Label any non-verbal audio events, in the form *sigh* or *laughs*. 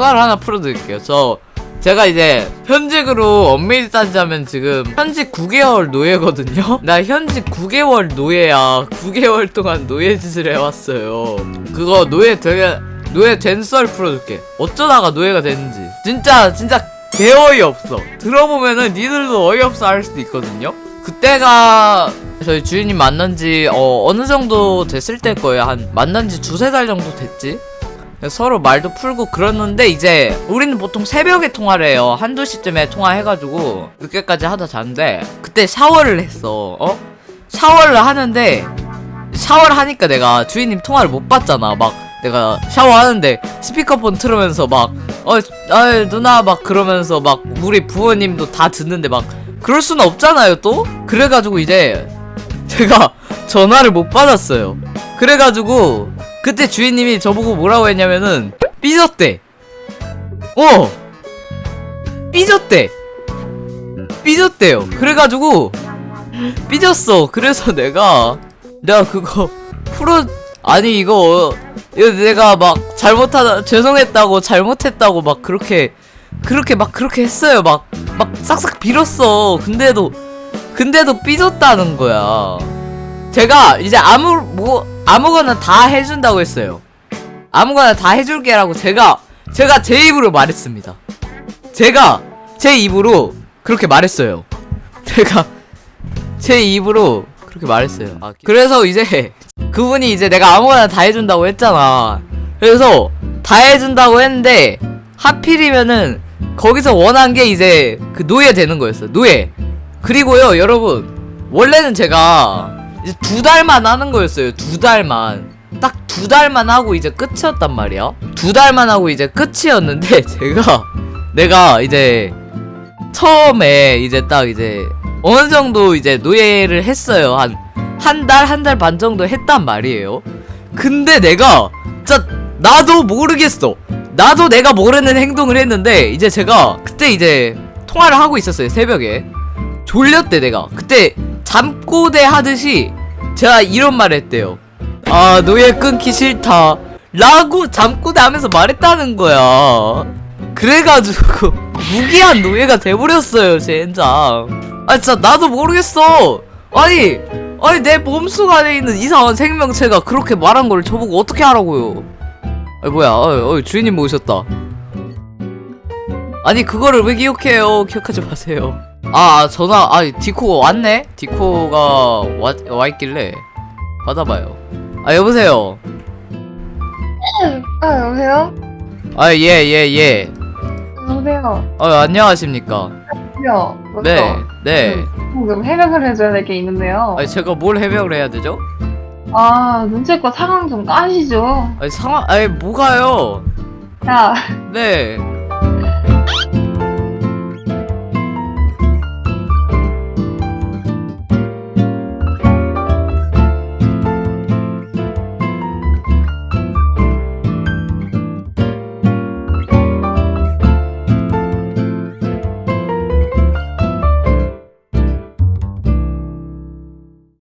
수화를 하나 풀어드릴게요. 저 제가 이제 현직으로 엄밀히 따지자면 지금 현직 9개월 노예거든요. *laughs* 나 현직 9개월 노예야. 9개월 동안 노예 짓을 해왔어요. 그거 노예 되게 노예 된 썰 풀어줄게. 어쩌다가 노예가 됐는지. 진짜 진짜 개 어이 없어. 들어보면은 니들도 어이 없어 할 수도 있거든요. 그때가 저희 주인님 만난 지 어, 어느 정도 됐을 때 거예요. 한 만난 지 두세 달 정도 됐지. 서로 말도 풀고 그러는데 이제 우리는 보통 새벽에 통화를 해요. 한두 시쯤에 통화해가지고 늦게까지 하다 자는데 그때 샤워를 했어. 어? 샤워를 하는데 샤워를 하니까 내가 주인님 통화를 못 받잖아. 막 내가 샤워하는데 스피커폰 틀으면서 막 어, 아 누나 막 그러면서 막 우리 부모님도 다 듣는데 막 그럴 수는 없잖아요 또 그래가지고 이제 제가 전화를 못 받았어요 그래가지고 그때 주인님이 저보고 뭐라고 했냐면은 삐졌대. 어! 삐졌대. 삐졌대요. 그래가지고 삐졌어. 그래서 내가 내가 그거 풀어 아니 이거 이거 내가 막 잘못하다 죄송했다고 잘못했다고 막 그렇게 그렇게 막 그렇게 했어요. 막 막 싹싹 빌었어. 근데도 근데도 삐졌다는 거야 제가 이제 아무 뭐 아무거나 다 해준다고 했어요 아무거나 다 해줄게라고 제가 제가 제 입으로 말했습니다 제가 제 입으로 그렇게 말했어요 *laughs* 제가 제 입으로 그렇게 말했어요 아, 그래서 이제 *laughs* 그분이 이제 내가 아무거나 다 해준다고 했잖아. 그래서 다 해준다고 했는데 하필이면은 거기서 원한 게 이제 그 노예 되는 거였어. 노예. 그리고요, 여러분 원래는 제가 이제 두 달만 하는 거였어요. 두 달만. 딱 두 달만 하고 이제 끝이었단 말이야. 두 달만 하고 이제 끝이었는데 *laughs* 제가 내가 이제 처음에 이제 딱 이제 어느 정도 이제 노예를 했어요. 한 한 달, 한 달 반 정도 했단 말이에요. 근데 내가, 진짜, 나도 모르겠어. 나도 내가 모르는 행동을 했는데, 이제 제가, 그때 이제, 통화를 하고 있었어요, 새벽에. 졸렸대, 내가. 그때, 잠꼬대 하듯이, 제가 이런 말 했대요. 아, 노예 끊기 싫다. 라고 잠꼬대 하면서 말했다는 거야. 그래가지고, *laughs* 무기한 노예가 돼버렸어요, 젠장. 아, 진짜, 나도 모르겠어. 아니, 아니 내 몸속 안에 있는 이상한 생명체가 그렇게 말한 걸 저보고 어떻게 하라고요? 아니 뭐야? 어, 어 주인님 모셨다. 아니 그거를 왜 기억해요? 기억하지 마세요. 아 전화 아 디코 왔네? 디코가 와, 와 있길래 받아봐요. 아 여보세요. 아, 여보세요? 아 예 예 예. 여보세요? 어 안녕하십니까? 요네 네. 지금 해명을 해줘야 될 게 있는데요. 아니 제가 뭘 해명을 해야 되죠? 아, 눈치껏 상황 좀 까시죠. 아니 상황 아니 뭐가요? 야, 네